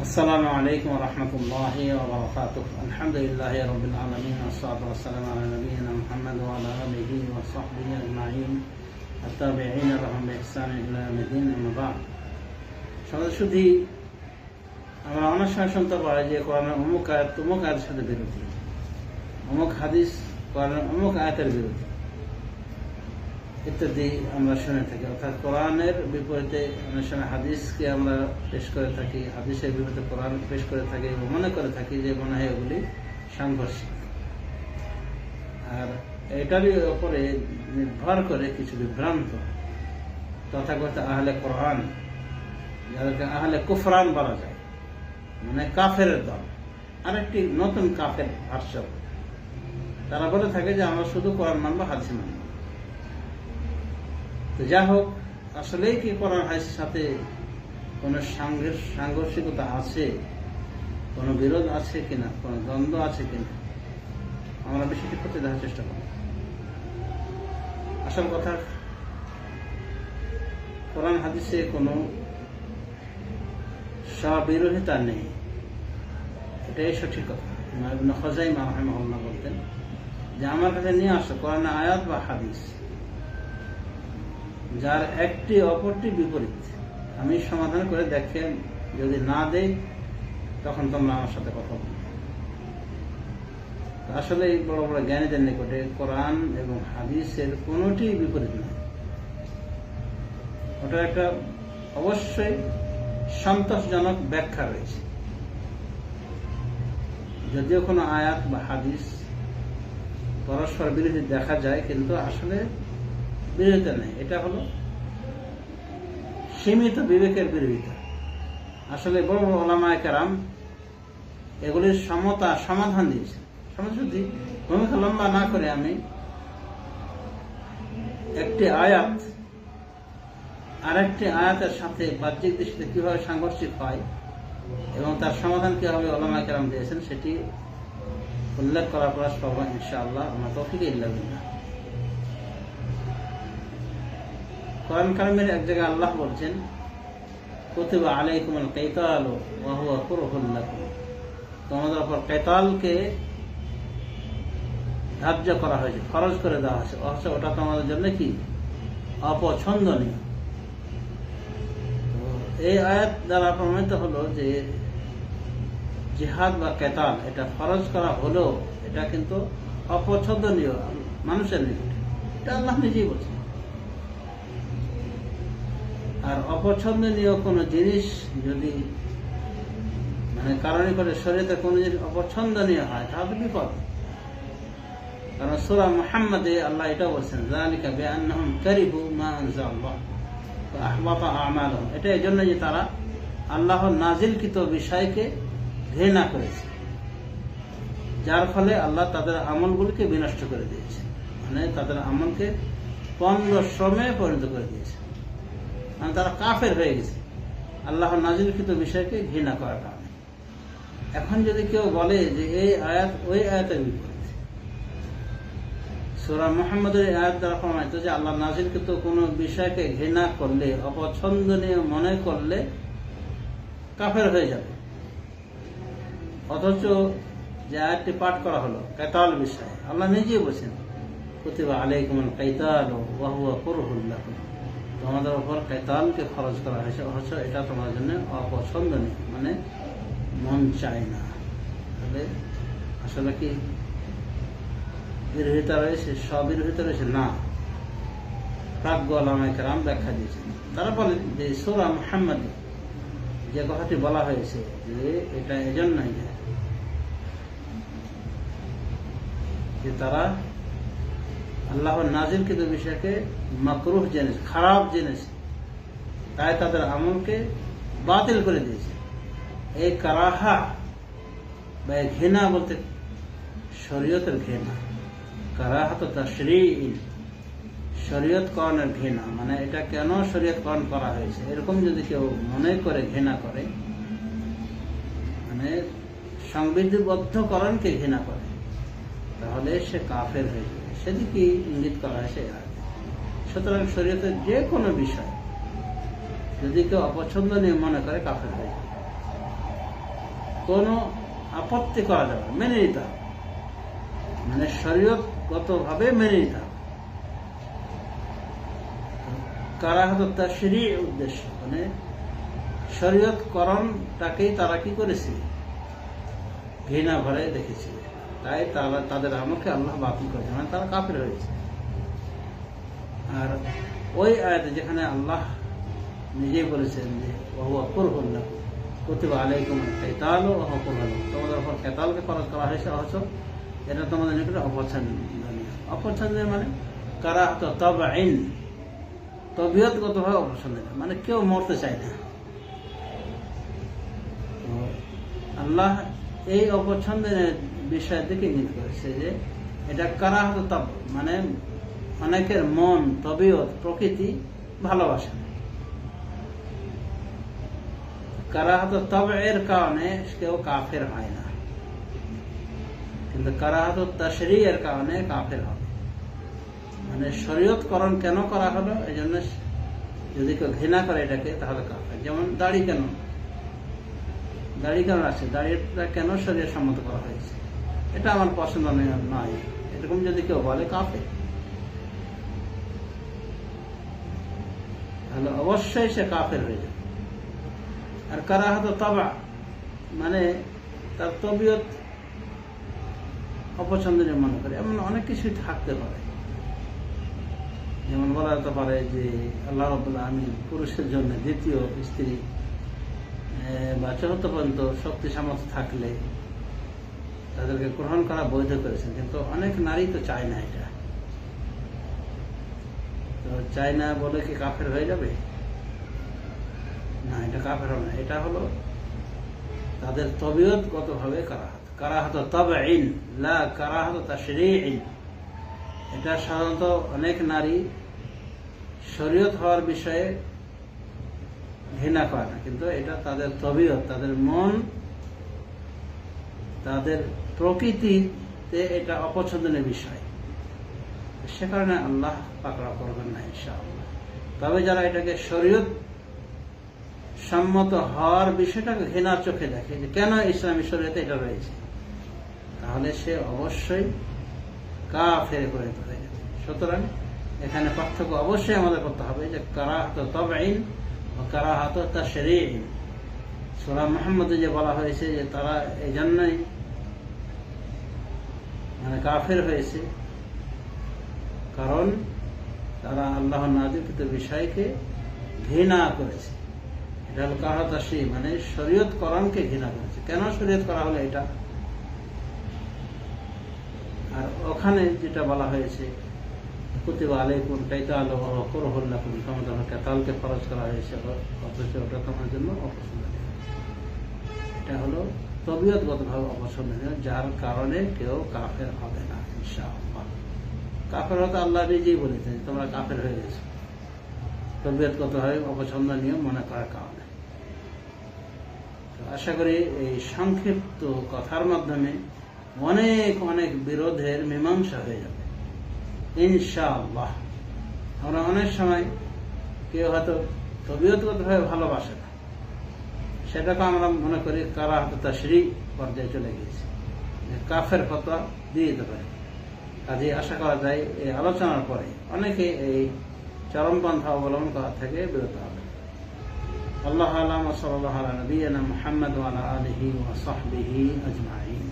السلام عليكم ورحمة الله وبركاته الحمد لله رب العالمين والصلاة والسلام على نبينا محمد وعلى آله وصحبه أجمعين التابعين لهم بإحسان إلى يوم الدين أما بعد সমাজ শুধু আমরা অনেক সময় শুনতে পারি যে কোরআনের অমুক আয়াত অমুক আয়াতের সাথে বিরোধী অমুক হাদিস কোরআনের অমুক আয়াতের বিরোধী ইত্যাদি আমরা শুনে থাকি। অর্থাৎ কোরআনের বিপরীতে অনেক সময় হাদিসকে আমরা পেশ করে থাকি, হাদিসের বিপরীতে কোরআন পেশ করে থাকি এবং মনে করে থাকি যে মনে হয় এগুলি সাংঘর্ষিক। আর এটারই ওপরে নির্ভর করে কিছু বিভ্রান্ত। তথাগত আহলে কোরআন, যাদেরকে আহলে কুফরান বলা যায় মানে কাফের দল। আরেকটি নতুন কাফের ভাষ্য, তারা বলে থাকে যে আমরা শুধু কোরআন মানবো হাদিস মানবো। তো যা হোক, আসলেই কি কোরআন হাদিসের সাথে কোনো সাংঘর্ষ- সাংঘর্ষিকতা আছে? কোনো বিরোধ আছে কিনা? কোনো দ্বন্দ্ব আছে কিনা? আমরা বিষয়টি করতে দেখার চেষ্টা করব। আসল কথা, কোরআন হাদিসে কোনো স্ববিরোধিতা নেই। এটাই সঠিক কথা। খজাইমা রাহিমাহুল্লাহ বলতেন যে, আমার কাছে নিয়ে আসো কোরআন আয়াত বা হাদিস। যার একটি অপরটি বিপরীত। আমি সমাধান করে দেখে যদি না দেই, তখন তোমরা আমার সাথে কথা বলো আসলে এই বড় বড় জ্ঞানীদের নিকটে কোরআন এবং হাদিসের কোনোটি বিপরীত নয়। ওটা একটা অবশ্যই সন্তোষজনক ব্যাখ্যা রয়েছে। যদিও কোনো আয়াত বা হাদিস পরস্পর বিরোধী দেখা যায়, কিন্তু আসলে বিরোধিতা নেই। এটা হলো সীমিত বিবেকের বিরোধিতা। আসলে বড় বড় ওলামায় কেরাম এগুলির সমতা সমাধান দিয়েছে। যদি ভূমিকা লম্বা না করে আমি একটি আয়াত, আরেকটি আয়াতের সাথে বাহ্যিক দৃষ্টিতে কীভাবে সাংঘর্ষিক হয় এবং তার সমাধান কীভাবে ওলামা কেরাম দিয়েছেন সেটি উল্লেখ করার প্রয়াস পাবো ইনশাআল্লাহ। আমার তফিকে ইল্লাবিল্লাহ কোরআন কালামের এক জায়গায় আল্লাহ বলছেন, কুতিবা আলাইকুম আল কাইতাল ওয়া হুয়া কুরহুল লাকুম। তোমাদের উপর কেতালকে ধার্য করা হয়েছে খরচ করে দেওয়া হয়েছে। অথচ ওটা তোমাদের জন্য কি? অপছন্দনীয়। এই আয়াত দ্বারা প্রমাণিত হলো যে জিহাদ বা কেতাল এটা খরচ করা হলেও এটা কিন্তু অপছন্দনীয় মানুষের নিকটে। এটা আল্লাহ নিজেই বলছেন। আর অপছন্দনীয় কোনো জিনিস যদি মানে কারণে করে শরীরে কোনো জিনিস অপছন্দনীয় হয়, তাহলে বিপদ। কারণ সুরা মুহাম্মাদে আল্লাহ এটা বলছেন জালিকা বিআন্নাহুম কারিহু মা আনজাল্লাহ এটা এই জন্য যে তারা আল্লাহর নাজিলকৃত বিষয়কে ঘৃণা করেছে। যার ফলে আল্লাহ তাদের আমলগুলিকে বিনষ্ট করে দিয়েছে। মানে তাদের আমলকে পণ্ড শ্রমে পরিণত করে দিয়েছে। মানে তারা কাফের হয়ে গেছে। আল্লাহর নাজিলকৃত বিষয়কে ঘৃণা করার কারণে। এখন যদি কেউ বলে যে এই আয়াত ওই আয়াতের বিপরীত, সুরা মোহাম্মদের আয়াত দ্বারা প্রমাণিত যে আল্লাহ নাজিলকৃত কোনো বিষয়কে ঘৃণা করলে, অপছন্দনীয় মনে করলে কাফের হয়ে যাবে। অথচ যে আয়াতটি পাঠ করা হলো, কেতাল বিষয়, আল্লাহ নিজেই বলছেন প্রতিভা আলাইকুম কাইতাল ওয়াহুয়া কুরহুল্লাহ তোমাদের উপর কেতালকে খরচ করা হয়েছে, অথচ এটা তোমার জন্য অপছন্দনীয় মানে মন চায় না। তাহলে আসলে কি বিরোধিতা রয়েছে? স্ববিরোধিতা রয়েছে? না। প্রাজ্ঞ আলামায় কেরাম ব্যাখ্যা দিয়েছেন। তারা বলেন যে, সোরা মোহাম্মদ যে কথাটি বলা হয়েছে যে, এটা এজন্যই যে তারা আল্লাহর নাজিলকৃত বিষয়কে মাকরুহ জেনেছে, খারাপ জেনেছে। তাই তাদের আমলকে বাতিল করে দিয়েছে। এই কারাহা বা ঘৃণা বলতে শরীয়তের ঘৃণা। কারাহা তো তশরি শরীয়ত করণের ঘৃণা। মানে এটা কেন শরীয়ত করণ করা হয়েছে? এরকম যদি কেউ মনে করে, ঘৃণা করে মানে সংবিধিবদ্ধকরণকে ঘৃণা করে। তাহলে সে কাফের হয়ে যাবে। সেদিকে ইঙ্গিত করা হয়েছে সুতরাং শরীয়তের যে কোনো বিষয় যদি কেউ অপছন্দনীয় মনে করে, কাফের হয়ে যাবে। কোনো আপত্তি করা যাবে মেনে নিতে হবে। মানে শরীয়তগতভাবে মেনে নিতে হবে। কারাহাত তাশরি উদ্দেশ্য? মানে শরীয়তকরণটাকেই তারা কি করেছে? ঘৃণা ভরে দেখেছে। তাই তারা তাদের আমাকে আল্লাহ বাতিল করেছে মানে তারা কাফের হয়েছে আর ওই আয়াতে যেখানে আল্লাহ নিজেই বলেছেন যে বহু অকুর হল প্রতিভা আলাইকুম কেতাল ও অকুর হল তোমাদের উপর কেতালকে খরচ করা হয়েছে, অথচ এটা তোমাদের নিকটে অপছন্দনীয়। অপছন্দনীয় মানে কারা তো তব আইন তবিয়তগতভাবে অপছন্দনীয়। মানে কেউ মরতে চায় না। আল্লাহ এই অপছন্দের বিষয়ের দিকে ইঙ্গিত করেছে যে এটা কারাহত তব মানে অনেকের মন, তবিয়ত, প্রকৃতি ভালোবাসে না। কারাহত তব এর কারণে কেউ কাফের হয় না। কিন্তু কারাহত তাশরি এর কারণে কাফের হবে। মানে শরীয়তকরণ কেন করা হলো? এই জন্য যদি কেউ ঘৃণা করে এটাকে, তাহলে কাফের। যেমন দাড়ি কেন? দাড়ি কেন আছে? দাড়িটা কেন শরীর সম্মত করা হয়েছে? এটা আমার পছন্দ নয়- এরকম যদি কেউ বলে কাফে তাহলে অবশ্যই সে কাফের হয়ে যাবে। আর কারাহাত তবা মানে তার তবিয়ত অপছন্দনীয় মনে করে। এমন অনেক কিছুই থাকতে পারে। যেমন বলা যেতে পারে যে আল্লাহ রবুল্লাহ আমি পুরুষের জন্য দ্বিতীয় স্ত্রী বা চতুর্থ পর্যন্ত শক্তি সামর্থ্য থাকলে তাদেরকে গ্রহণ করা বৈধ করেছেন, কিন্তু অনেক নারী তো চায় না এটা। তো চায় না বলে কি কাফের হয়ে যাবে? না, এটা কাফের হবে না। এটা হলো তাদের তবিয়তগত ভাবে কারাহাত। কারাহাত তবে আইন লা কারাহাত তাশরি আইন এটা সাধারণত অনেক নারী শরীয়ত হওয়ার বিষয়ে ঘৃণা করে না, কিন্তু এটা তাদের তবিয়ত, তাদের মন তাদের প্রকৃতিতে এটা অপছন্দনীয় বিষয়। সে কারণে আল্লাহ পাকড়া করবেন না, ইনশাআল্লাহ। তবে যারা এটাকে শরীয়ত সম্মত হওয়ার বিষয়টাকে ঘৃণার চোখে দেখে যে কেন ইসলামী শরীয়তে এটা রয়েছে, তাহলে সে অবশ্যই কা ফেরে হয়ে যাবে। সুতরাং এখানে পার্থক্য অবশ্যই আমাদের করতে হবে যে কারা কারাহাত তবাইন ও কারাহাত তা শরীন সোরা মোহাম্মদে যে বলা হয়েছে যে তারা এই জন্যই মানে কাফের হয়েছে। কারণ তারা আল্লাহ নাজিকৃত বিষয়কে ঘৃণা করেছে। এটা হলো কাহাতাসি মানে শরীয়ত করণকে ঘৃণা করেছে। কেন শরীয়ত করা হলো এটা? আর ওখানে যেটা বলা হয়েছে, কুতিবা আলাইকুম কাইতাল করহল্লাকুম তোমাদের কেতালকে খরচ করা হয়েছে, অথচ ওটা তোমার জন্য হলো তবিয়তগতভাবে অপছন্দনীয় যার কারণে কেউ কাফের হবে না, ইনশাআল্লাহ। কাফের হতে আল্লাহ নিজেই বলেছেন, তোমরা কাফের হয়ে গেছো। তবিয়তগতভাবে অপছন্দনীয় মনে করার কারণে। আশা করি এই সংক্ষিপ্ত কথার মাধ্যমে অনেক অনেক বিরোধের মীমাংসা হয়ে যাবে। ইনশাআল্লাহ। আমরা অনেক সময় কেউ হয়তো তবিয়তগতভাবে ভালোবাসে না। সেটাকে আমরা মনে করি কারা হাতে তা শ্রী পর্যায়ে চলে গিয়েছে। কাফের ফতোয়া দিয়ে দিতে পারে। কাজে আশা করা যায় এই আলোচনার পরে অনেকে এই চরমপন্থা অবলম্বন করা থেকে বিরত হবে। আল্লাহ আলাম সাল আলা মুহাম্মদ ওয়ালা আলিহি ওয়া সাহবিহি আজমাইন।